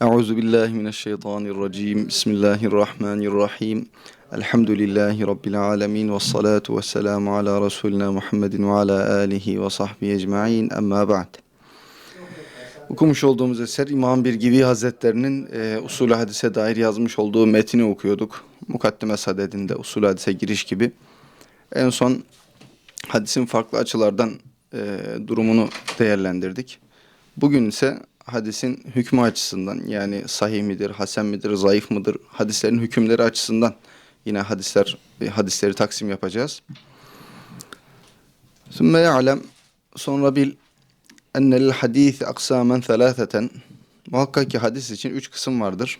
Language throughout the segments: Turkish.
Euzu billahi mineşşeytanirracim. Bismillahirrahmanirrahim. Elhamdülillahi rabbil alamin ve salatu vesselamu ala resulina Muhammedin ve ala alihi ve sahbihi ecmaîn. Amma ba'd. Okumuş olduğumuz eser İmam Birgivi Hazretlerinin e, usulü hadise dair yazmış olduğu metni okuyorduk. Mukaddime sadedinde usulü hadise giriş gibi. En son hadisin farklı açılardan e, durumunu değerlendirdik. Bugün ise hadisin hükmü açısından yani sahih midir, hasen midir, zayıf mıdır, hadislerin hükümleri açısından yine hadisler hadisleri taksim yapacağız. Sümme ya'lem sonra bil ennel hadis aksamen thalâtheten muhakkak ki hadis için üç kısım vardır.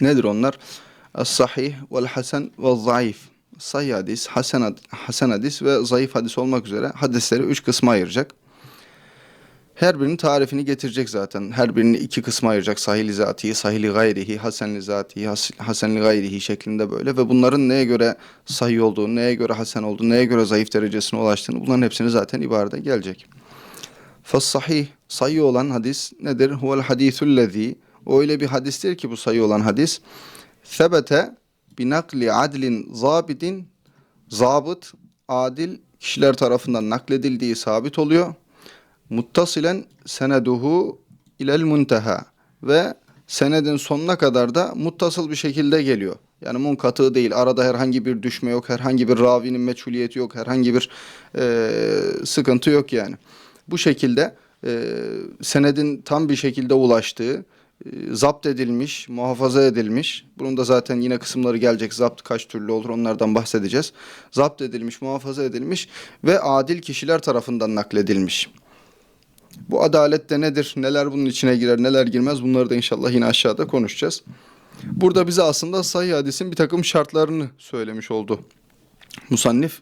Nedir onlar? Es-sahih vel hasen ve zayıf. Sahih hadis, hasen, had- hasen hadis ve zayıf hadis olmak üzere hadisleri üç kısma ayıracak. Her birinin tarifini getirecek zaten. Her birini iki kısma ayıracak. Sahih-i zatihi, sahih-i gayrihi, hasen-i zatihi, has- hasen-i gayrihi şeklinde böyle. Ve bunların neye göre sahih olduğunu, neye göre hasen olduğunu, neye göre zayıf derecesine ulaştığını bunların hepsini zaten ibarede gelecek. Fas-sahih, sayı olan hadis nedir? Huvel hadisullezî. O öyle bir hadistir ki bu sayı olan hadis. Sebete binakli adlin zabidin zabıt, adil kişiler tarafından nakledildiği sabit oluyor. Muttasilen seneduhu ilel munteha ve senedin sonuna kadar da muttasıl bir şekilde geliyor. Yani munkatı değil. Arada herhangi bir düşme yok. Herhangi bir ravinin meçhuliyeti yok. Herhangi bir e, sıkıntı yok yani. Bu şekilde e, senedin tam bir şekilde ulaştığı, e, zapt edilmiş, muhafaza edilmiş. Bunun da zaten yine kısımları gelecek. Zapt kaç türlü olur onlardan bahsedeceğiz. Zapt edilmiş, muhafaza edilmiş ve adil kişiler tarafından nakledilmiş. Bu adalet de nedir? Neler bunun içine girer, neler girmez? Bunları da inşallah yine aşağıda konuşacağız. Burada bize aslında sahih hadisin bir takım şartlarını söylemiş oldu. Musannif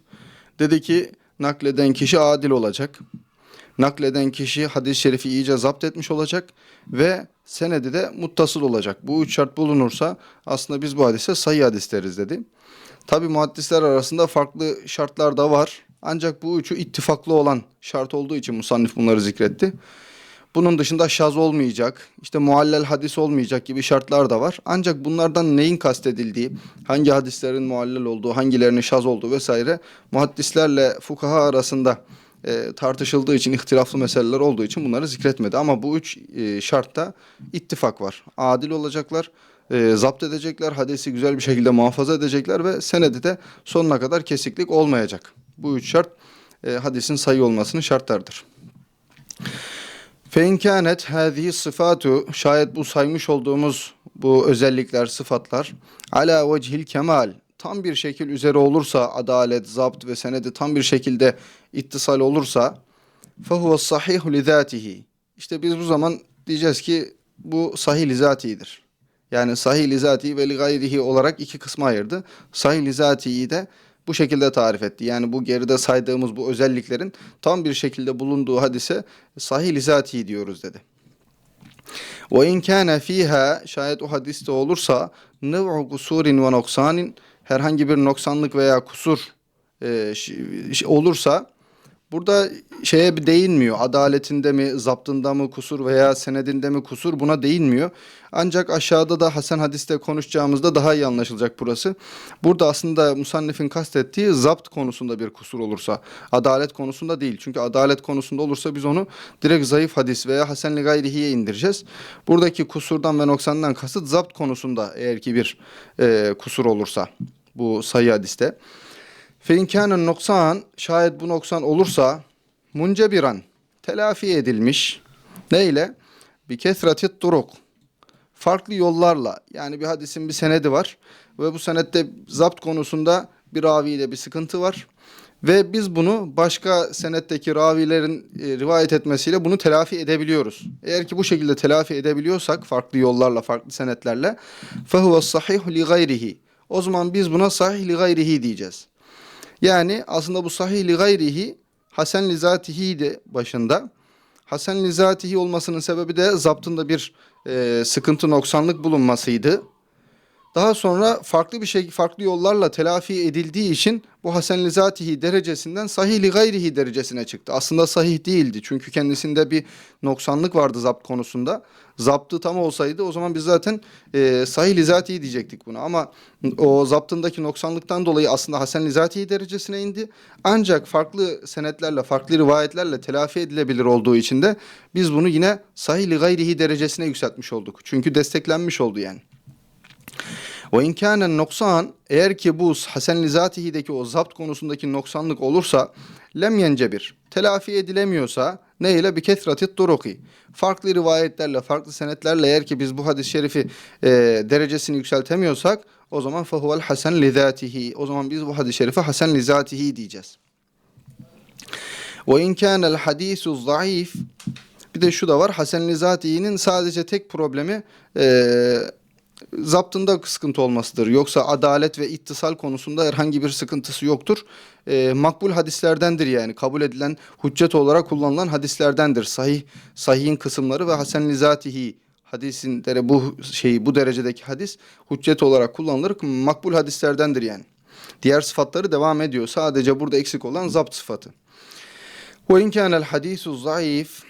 dedi ki nakleden kişi adil olacak. Nakleden kişi hadis-i şerifi iyice zapt etmiş olacak ve senedi de muttasıl olacak. Bu üç şart bulunursa aslında biz bu hadise sahih hadis deriz dedi. Tabi muhaddisler arasında farklı şartlar da var. Ancak bu üçü ittifaklı olan şart olduğu için musannif bunları zikretti. Bunun dışında şaz olmayacak, işte muallel hadis olmayacak gibi şartlar da var. Ancak bunlardan neyin kastedildiği, hangi hadislerin muallel olduğu, hangilerinin şaz olduğu vesaire muhaddislerle fukaha arasında e, tartışıldığı için, ihtilaflı meseleler olduğu için bunları zikretmedi. Ama bu üç e, şartta ittifak var. Adil olacaklar, e, zapt edecekler, hadisi güzel bir şekilde muhafaza edecekler ve senedi de sonuna kadar kesiklik olmayacak. Bu üç şart e, hadisin sayı olmasının şartlardır. Kânet hâzihi sıfatu şayet bu saymış olduğumuz bu özellikler, sıfatlar ala vecihil kemal tam bir şekil üzere olursa adalet, zapt ve senedi tam bir şekilde ittisal olursa fehuve sahihu li zatihi. İşte biz bu zaman diyeceğiz ki bu sahih li zatihidir. Yani sahih li zatihi ve li olarak iki kısma ayırdı. Sahih li zatihi de bu şekilde tarif etti. Yani bu geride saydığımız bu özelliklerin tam bir şekilde bulunduğu hadise sahih li zatihi diyoruz dedi. Ve in kana fiha şayet o hadiste olursa nev'u kusurin ve noksanin herhangi bir noksanlık veya kusur e, olursa burada şeye bir değinmiyor. Adaletinde mi, zaptında mı kusur veya senedinde mi kusur buna değinmiyor. Ancak aşağıda da Hasan hadiste konuşacağımızda daha iyi anlaşılacak burası. Burada aslında musannifin kastettiği zapt konusunda bir kusur olursa, adalet konusunda değil. Çünkü adalet konusunda olursa biz onu direkt zayıf hadis veya hasenli gayrihiye indireceğiz. Buradaki kusurdan ve noksandan kasıt zapt konusunda eğer ki bir e, kusur olursa bu sayı hadiste. Fe noksan şayet bu noksan olursa muncebiran telafi edilmiş. Neyle? Bir kesratit turuk. Farklı yollarla yani bir hadisin bir senedi var ve bu senette zapt konusunda bir raviyle bir sıkıntı var. Ve biz bunu başka senetteki ravilerin e, rivayet etmesiyle bunu telafi edebiliyoruz. Eğer ki bu şekilde telafi edebiliyorsak farklı yollarla, farklı senetlerle fehuve sahih li gayrihi. O zaman biz buna sahih li gayrihi diyeceğiz. Yani aslında bu sahih li gayrihi hasen li zatihi de başında. Hasen li zatihi olmasının sebebi de zaptında bir e, sıkıntı noksanlık bulunmasıydı. Daha sonra farklı bir şey, farklı yollarla telafi edildiği için bu hasen zatihi derecesinden sahih li gayrihi derecesine çıktı. Aslında sahih değildi. Çünkü kendisinde bir noksanlık vardı zapt konusunda. Zaptı tam olsaydı o zaman biz zaten e, sahih li diyecektik buna. Ama o zaptındaki noksanlıktan dolayı aslında hasen zatihi derecesine indi. Ancak farklı senetlerle, farklı rivayetlerle telafi edilebilir olduğu için de biz bunu yine sahih li gayrihi derecesine yükseltmiş olduk. Çünkü desteklenmiş oldu yani. Ve in kâne noksan eğer ki bu hasen lizatihideki o zapt konusundaki noksanlık olursa lem yencebir. Telafi edilemiyorsa ne ile bir kesratit duruki. Farklı rivayetlerle, farklı senetlerle eğer ki biz bu hadis-i şerifi e, derecesini yükseltemiyorsak o zaman fehuvel hasen lizatihi. O zaman biz bu hadis-i şerife hasen lizatihi diyeceğiz. Ve in hadisu zayıf bir de şu da var. Hasen Lizati'nin sadece tek problemi e, zaptında sıkıntı olmasıdır. Yoksa adalet ve ittisal konusunda herhangi bir sıkıntısı yoktur. E, makbul hadislerdendir yani. Kabul edilen hüccet olarak kullanılan hadislerdendir. Sahih sahihin kısımları ve Hasan Lizatihi hadisin dere bu şeyi bu derecedeki hadis hüccet olarak kullanılır. Makbul hadislerdendir yani. Diğer sıfatları devam ediyor. Sadece burada eksik olan zapt sıfatı. Ve in kânel hadisu zayıf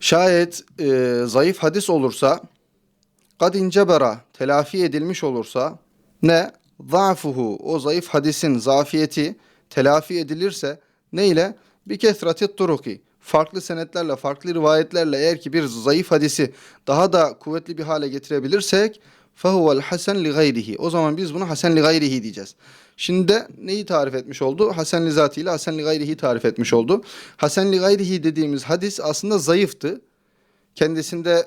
Şayet e, zayıf hadis olursa kad incebera telafi edilmiş olursa ne zaafuhu o zayıf hadisin zafiyeti telafi edilirse ne ile bir kesrati turuki farklı senetlerle farklı rivayetlerle eğer ki bir zayıf hadisi daha da kuvvetli bir hale getirebilirsek fehuvel hasen li gayrihi o zaman biz bunu hasen li gayrihi diyeceğiz. Şimdi de neyi tarif etmiş oldu? Hasen li zati ile hasen li gayrihi tarif etmiş oldu. Hasen li gayrihi dediğimiz hadis aslında zayıftı. Kendisinde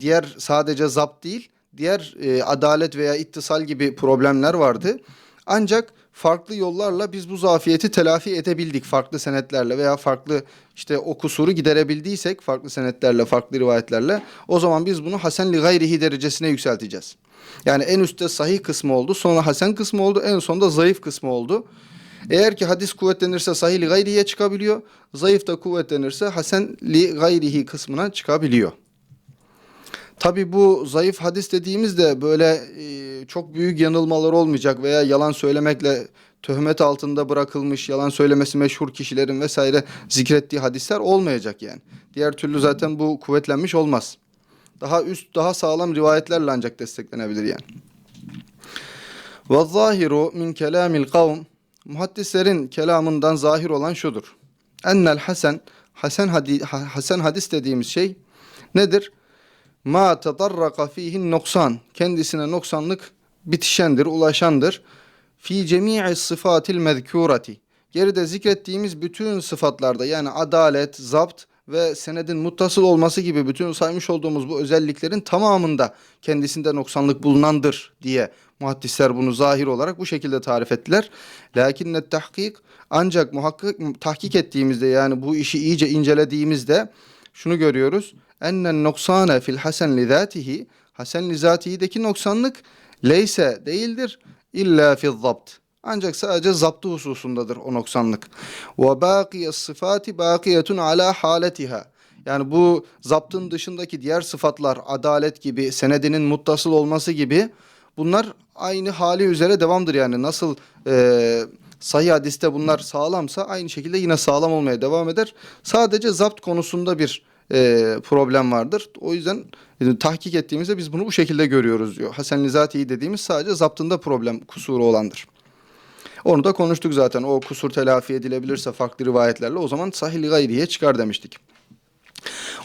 diğer sadece zapt değil, diğer e, adalet veya ittisal gibi problemler vardı. Ancak farklı yollarla biz bu zafiyeti telafi edebildik farklı senetlerle veya farklı işte o kusuru giderebildiysek farklı senetlerle, farklı rivayetlerle o zaman biz bunu hasen li gayrihi derecesine yükselteceğiz. Yani en üstte sahih kısmı oldu, sonra hasen kısmı oldu, en sonda zayıf kısmı oldu. Eğer ki hadis kuvvetlenirse sahih li gayrihiye çıkabiliyor, zayıf da kuvvetlenirse hasen li gayrihi kısmına çıkabiliyor. Tabi bu zayıf hadis dediğimizde böyle e, çok büyük yanılmalar olmayacak veya yalan söylemekle töhmet altında bırakılmış, yalan söylemesi meşhur kişilerin vesaire zikrettiği hadisler olmayacak yani. Diğer türlü zaten bu kuvvetlenmiş olmaz. Daha üst, daha sağlam rivayetlerle ancak desteklenebilir yani. Zahiru min kelamil kavm Muhaddislerin kelamından zahir olan şudur. Ennel hasen hasen, hadi, hasen hadis dediğimiz şey nedir? Ma tadarraka fihin noksan. Kendisine noksanlık bitişendir, ulaşandır. Fi cemi'i sıfatil mezkurati. Geride zikrettiğimiz bütün sıfatlarda yani adalet, zapt ve senedin muttasıl olması gibi bütün saymış olduğumuz bu özelliklerin tamamında kendisinde noksanlık bulunandır diye muhaddisler bunu zahir olarak bu şekilde tarif ettiler. Lakinne tahkik ancak muhakkak tahkik ettiğimizde yani bu işi iyice incelediğimizde şunu görüyoruz. Ennen noksane fil hasen li zatihi hasen li zatihideki noksanlık leyse değildir illa fil zabt. Ancak sadece zaptı hususundadır o noksanlık. Ve bakiye sıfati bakiyetun ala haletiha. Yani bu zaptın dışındaki diğer sıfatlar adalet gibi, senedinin muttasıl olması gibi bunlar aynı hali üzere devamdır yani. Nasıl e, sahih hadiste bunlar sağlamsa aynı şekilde yine sağlam olmaya devam eder. Sadece zapt konusunda bir e, problem vardır. O yüzden e, tahkik ettiğimizde biz bunu bu şekilde görüyoruz diyor. Hasan Nizati'yi dediğimiz sadece zaptında problem kusuru olandır. Onu da konuştuk zaten. O kusur telafi edilebilirse farklı rivayetlerle o zaman sahih gayriye çıkar demiştik.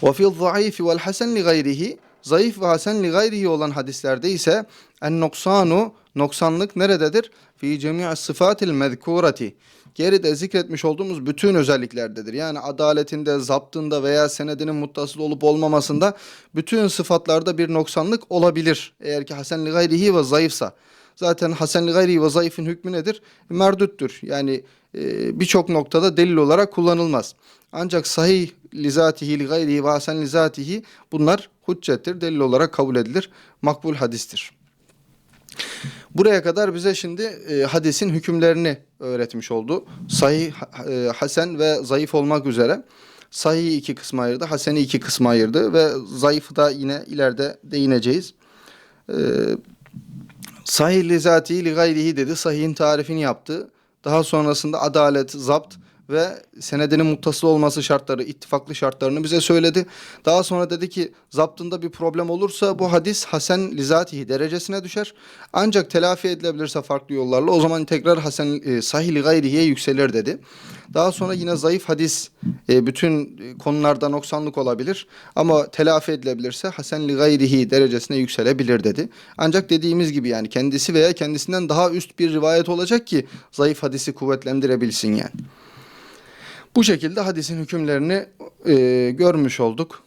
Ve fil zayıf vel hasen li gayrihi zayıf ve hasen li gayrihi olan hadislerde ise en noksanu noksanlık nerededir? Fi cemi'i sıfatil mezkurati. Geride zikretmiş olduğumuz bütün özelliklerdedir. Yani adaletinde, zaptında veya senedinin muttasıl olup olmamasında bütün sıfatlarda bir noksanlık olabilir. Eğer ki hasen li gayrihi ve zayıfsa. Zaten hasen li gayrihi ve zayıfın hükmü nedir? Merdüttür. Yani e, birçok noktada delil olarak kullanılmaz. Ancak sahih lizatihi li gayrihi ve hasen lizatihi bunlar hüccettir. Delil olarak kabul edilir. Makbul hadistir. Buraya kadar bize şimdi e, hadisin hükümlerini öğretmiş oldu. Sahih, e, hasen ve zayıf olmak üzere. Sahih iki kısma ayırdı, haseni iki kısma ayırdı ve zayıfı da yine ileride değineceğiz. Ee, sahih li zatihi li gayrihi dedi. Sahihin tarifini yaptı. Daha sonrasında adalet, zapt ve senedinin muttasıl olması şartları, ittifaklı şartlarını bize söyledi. Daha sonra dedi ki zaptında bir problem olursa bu hadis hasen lizatihi derecesine düşer. Ancak telafi edilebilirse farklı yollarla o zaman tekrar hasen e, sahih gayrihiye yükselir dedi. Daha sonra yine zayıf hadis e, bütün e, konularda noksanlık olabilir ama telafi edilebilirse hasen gayrihi derecesine yükselebilir dedi. Ancak dediğimiz gibi yani kendisi veya kendisinden daha üst bir rivayet olacak ki zayıf hadisi kuvvetlendirebilsin yani. Bu şekilde hadisin hükümlerini e, görmüş olduk.